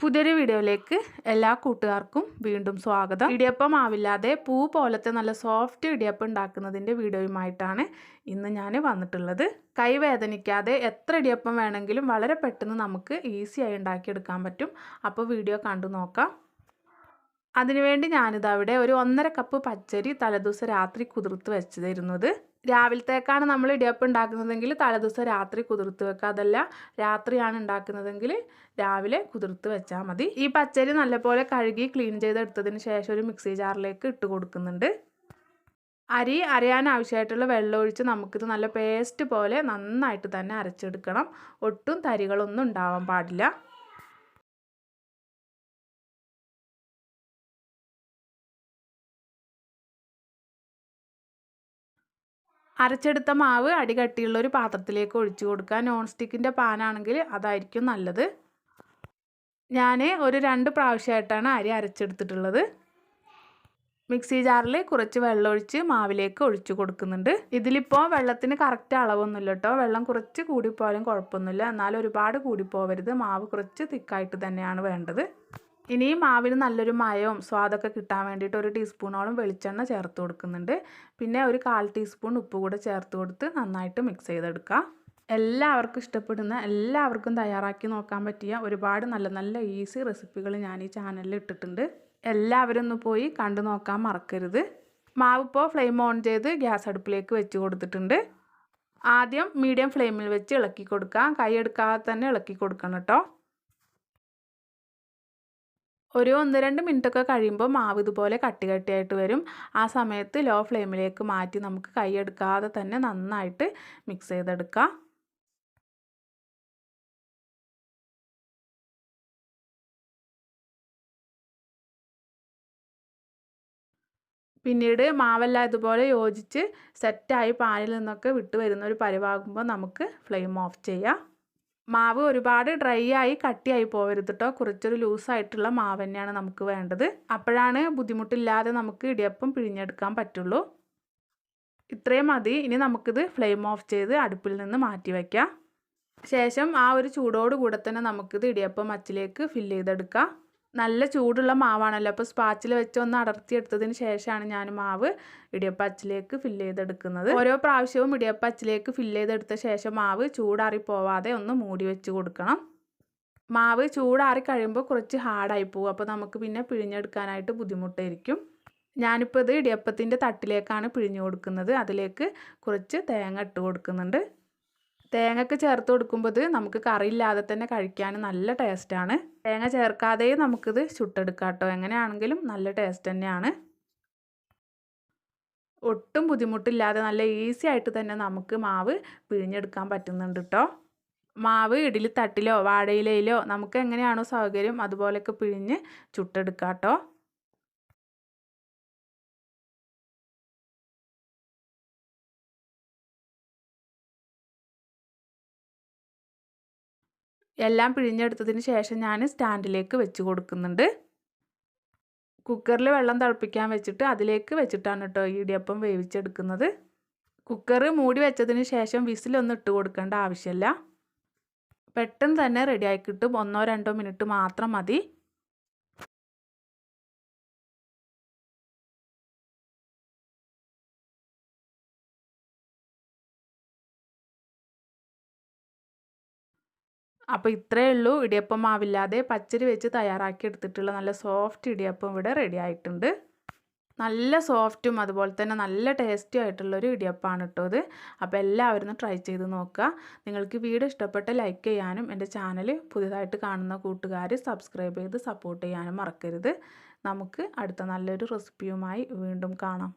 പുതിയൊരു വീഡിയോയിലേക്ക് എല്ലാ കൂട്ടുകാർക്കും വീണ്ടും സ്വാഗതം. ഇടിയപ്പം ആവില്ലാതെ പൂ പോലത്തെ നല്ല സോഫ്റ്റ് ഇടിയപ്പം ഉണ്ടാക്കുന്നതിന്റെ വീഡിയോയുമായിട്ടാണ് ഇന്ന് ഞാൻ വന്നിട്ടുള്ളത്. കൈ വേദനിക്കാതെ എത്ര ഇടിയപ്പം വേണമെങ്കിലും വളരെ പെട്ടെന്ന് നമുക്ക് ഈസിയായി ഉണ്ടാക്കിയെടുക്കാൻ പറ്റും. അപ്പോൾ വീഡിയോ കണ്ടു നോക്കാം. അതിനുവേണ്ടി ഞാനിതവിടെ ഒരു ഒന്നര കപ്പ് പച്ചരി തലേദിവസം രാത്രി കുതിർത്ത് വെച്ചതായിരുന്നത് രാവിലത്തേക്കാണ് നമ്മൾ ഇടിയപ്പം ഉണ്ടാക്കുന്നതെങ്കിൽ തലേദിവസം രാത്രി കുതിർത്ത് വെക്കുക. അതല്ല രാത്രിയാണ് ഉണ്ടാക്കുന്നതെങ്കിൽ രാവിലെ കുതിർത്ത് വെച്ചാൽ മതി. ഈ പച്ചരി നല്ലപോലെ കഴുകി ക്ലീൻ ചെയ്തെടുത്തതിന് ശേഷം ഒരു മിക്സി ജാറിലേക്ക് ഇട്ട് കൊടുക്കുന്നുണ്ട്. അരി അരയാൻ ആവശ്യമായിട്ടുള്ള വെള്ളം ഒഴിച്ച് നമുക്കിത് നല്ല പേസ്റ്റ് പോലെ നന്നായിട്ട് തന്നെ അരച്ചെടുക്കണം. ഒട്ടും തരികളൊന്നും ഉണ്ടാവാൻ പാടില്ല. അരച്ചെടുത്ത മാവ് അടികട്ടിയുള്ള ഒരു പാത്രത്തിലേക്ക് ഒഴിച്ചു കൊടുക്കുക. നോൺ സ്റ്റിക്കിന്റെ പാനാണെങ്കിൽ അതായിരിക്കും നല്ലത്. ഞാൻ ഒരു രണ്ട് പ്രാവശ്യമായിട്ടാണ് അരി അരച്ചെടുത്തിട്ടുള്ളത്. മിക്സി ജാറിൽ കുറച്ച് വെള്ളം ഒഴിച്ച് മാവിലേക്ക് ഒഴിച്ചു കൊടുക്കുന്നുണ്ട്. ഇതിലിപ്പോൾ വെള്ളത്തിന് കറക്റ്റ് അളവൊന്നുമില്ല കേട്ടോ. വെള്ളം കുറച്ച് കൂടിപ്പോയാലും കുഴപ്പമൊന്നുമില്ല. എന്നാൽ ഒരുപാട് കൂടിപ്പോവരുത്. മാവ് കുറച്ച് തിക്കായിട്ട് തന്നെയാണ് വേണ്ടത്. ഇനി മാവിന് നല്ലൊരു മയവും സ്വാദൊക്കെ കിട്ടാൻ വേണ്ടിയിട്ട് ഒരു ടീസ്പൂണോളം വെളിച്ചെണ്ണ ചേർത്ത് കൊടുക്കുന്നുണ്ട്. പിന്നെ ഒരു കാൽ ടീസ്പൂൺ ഉപ്പ് കൂടെ ചേർത്ത് കൊടുത്ത് നന്നായിട്ട് മിക്സ് ചെയ്തെടുക്കുക എല്ലാവർക്കും ഇഷ്ടപ്പെടുന്ന എല്ലാവർക്കും തയ്യാറാക്കി നോക്കാൻ പറ്റിയ ഒരുപാട് നല്ല നല്ല ഈസി റെസിപ്പികൾ ഞാൻ ഈ ചാനലിൽ ഇട്ടിട്ടുണ്ട്. എല്ലാവരും ഒന്ന് പോയി കണ്ടു നോക്കാൻ മറക്കരുത്. മാവ് ഇപ്പോൾ ഫ്ലെയിം ഓൺ ചെയ്ത് ഗ്യാസ് അടുപ്പിലേക്ക് വെച്ച് കൊടുത്തിട്ടുണ്ട്. ആദ്യം മീഡിയം ഫ്ലെയിമിൽ വെച്ച് ഇളക്കി കൊടുക്കാം. കൈ എടുക്കാതെ തന്നെ ഇളക്കി കൊടുക്കണം കേട്ടോ ഒരു ഒന്ന് രണ്ട് മിനിറ്റൊക്കെ കഴിയുമ്പോൾ മാവ് ഇതുപോലെ കട്ടി കട്ടിയായിട്ട് വരും. ആ സമയത്ത് ലോ ഫ്ലെയിമിലേക്ക് മാറ്റി നമുക്ക് കൈ എടുക്കാതെ തന്നെ നന്നായിട്ട് മിക്സ് ചെയ്തെടുക്കാം. പിന്നീട് മാവെല്ലാം ഇതുപോലെ യോജിച്ച് സെറ്റായി പാനിൽ നിന്നൊക്കെ വിട്ടു വരുന്ന ഒരു പരിവാകുമ്പോൾ നമുക്ക് ഫ്ലെയിം ഓഫ് ചെയ്യാം. മാവ് ഒരുപാട് ഡ്രൈ ആയി കട്ടിയായി പോകരുത് കേട്ടോ കുറച്ചൊരു ലൂസായിട്ടുള്ള മാവ് തന്നെയാണ് നമുക്ക് വേണ്ടത്. അപ്പോഴാണ് ബുദ്ധിമുട്ടില്ലാതെ നമുക്ക് ഇടിയപ്പം പിഴിഞ്ഞെടുക്കാൻ പറ്റുള്ളൂ. ഇത്രയും മതി. ഇനി നമുക്കിത് ഫ്ലെയിം ഓഫ് ചെയ്ത് അടുപ്പിൽ നിന്ന് മാറ്റി വയ്ക്കാം ശേഷം ആ ഒരു ചൂടോട് കൂടെ തന്നെ നമുക്കിത് ഇടിയപ്പം അച്ചിലേക്ക് ഫില്ല് ചെയ്തെടുക്കാം. നല്ല ചൂടുള്ള മാവാണല്ലോ. അപ്പോൾ സ്പാച്ചിൽ വെച്ച് ഒന്ന് അടർത്തിയെടുത്തതിന് ശേഷമാണ് ഞാൻ മാവ് ഇടിയപ്പച്ചിലേക്ക് ഫില്ല് ചെയ്തെടുക്കുന്നത്. ഓരോ പ്രാവശ്യവും ഇടിയപ്പച്ചിലേക്ക് ഫില്ല് ചെയ്തെടുത്ത ശേഷം മാവ് ചൂടാറി പോവാതെ ഒന്ന് മൂടി വെച്ച് കൊടുക്കണം. മാവ് ചൂടാറി കഴിയുമ്പോൾ കുറച്ച് ഹാർഡായി പോകും. അപ്പോൾ നമുക്ക് പിന്നെ പിഴിഞ്ഞെടുക്കാനായിട്ട് ബുദ്ധിമുട്ടായിരിക്കും. ഞാനിപ്പോൾ ഇത് ഇടിയപ്പത്തിന്റെ തട്ടിലേക്കാണ് പിഴിഞ്ഞു കൊടുക്കുന്നത്. അതിലേക്ക് കുറച്ച് തേങ്ങ ഇട്ട് കൊടുക്കുന്നുണ്ട്. തേങ്ങയൊക്കെ ചേർത്ത് കൊടുക്കുമ്പോൾ നമുക്ക് കറിയില്ലാതെ തന്നെ കഴിക്കാൻ നല്ല ടേസ്റ്റാണ്. തേങ്ങ ചേർക്കാതെയും നമുക്കിത് ചുട്ടെടുക്കാം കേട്ടോ എങ്ങനെയാണെങ്കിലും നല്ല ടേസ്റ്റ് തന്നെയാണ്. ഒട്ടും ബുദ്ധിമുട്ടില്ലാതെ നല്ല ഈസി ആയിട്ട് തന്നെ നമുക്ക് മാവ് പിഴിഞ്ഞെടുക്കാൻ പറ്റുന്നുണ്ട് കേട്ടോ മാവ് ഇഡലി തട്ടിലോ വാഴയിലയിലോ നമുക്ക് എങ്ങനെയാണോ സൗകര്യം അതുപോലെയൊക്കെ പിഴിഞ്ഞ് ചുട്ടെടുക്കാം കേട്ടോ എല്ലാം പിഴിഞ്ഞെടുത്തതിന് ശേഷം ഞാൻ സ്റ്റാൻഡിലേക്ക് വെച്ച് കൊടുക്കുന്നുണ്ട്. കുക്കറിൽ വെള്ളം തിളപ്പിക്കാൻ വെച്ചിട്ട് അതിലേക്ക് വെച്ചിട്ടാണ് കേട്ടോ ഇടിയപ്പം വേവിച്ചെടുക്കുന്നത്. കുക്കർ മൂടി വെച്ചതിന് ശേഷം വിസിലൊന്നും ഇട്ട് കൊടുക്കേണ്ട ആവശ്യമില്ല പെട്ടെന്ന് തന്നെ റെഡിയായി കിട്ടും. ഒന്നോ രണ്ടോ മിനിറ്റ് മാത്രം മതി. അപ്പോൾ ഇത്രയേ ഉള്ളൂ. ഇടിയപ്പം മാവില്ലാതെ പച്ചരി വെച്ച് തയ്യാറാക്കി എടുത്തിട്ടുള്ള നല്ല സോഫ്റ്റ് ഇടിയപ്പം ഇവിടെ റെഡി ആയിട്ടുണ്ട്. നല്ല സോഫ്റ്റും അതുപോലെ തന്നെ നല്ല ടേസ്റ്റി ആയിട്ടുള്ളൊരു ഇടിയപ്പമാണ് കേട്ടോ ഇത്. അപ്പോൾ എല്ലാവരും ട്രൈ ചെയ്ത് നോക്കുക. നിങ്ങൾക്ക് വീഡിയോ ഇഷ്ടപ്പെട്ട ലൈക്ക് ചെയ്യാനും എന്റെ ചാനൽ പുതിയതായിട്ട് കാണുന്ന കൂട്ടുകാർ സബ്സ്ക്രൈബ് ചെയ്ത് സപ്പോർട്ട് ചെയ്യാനും മറക്കരുത്. നമുക്ക് അടുത്ത നല്ലൊരു റെസിപ്പിയുമായി വീണ്ടും കാണാം.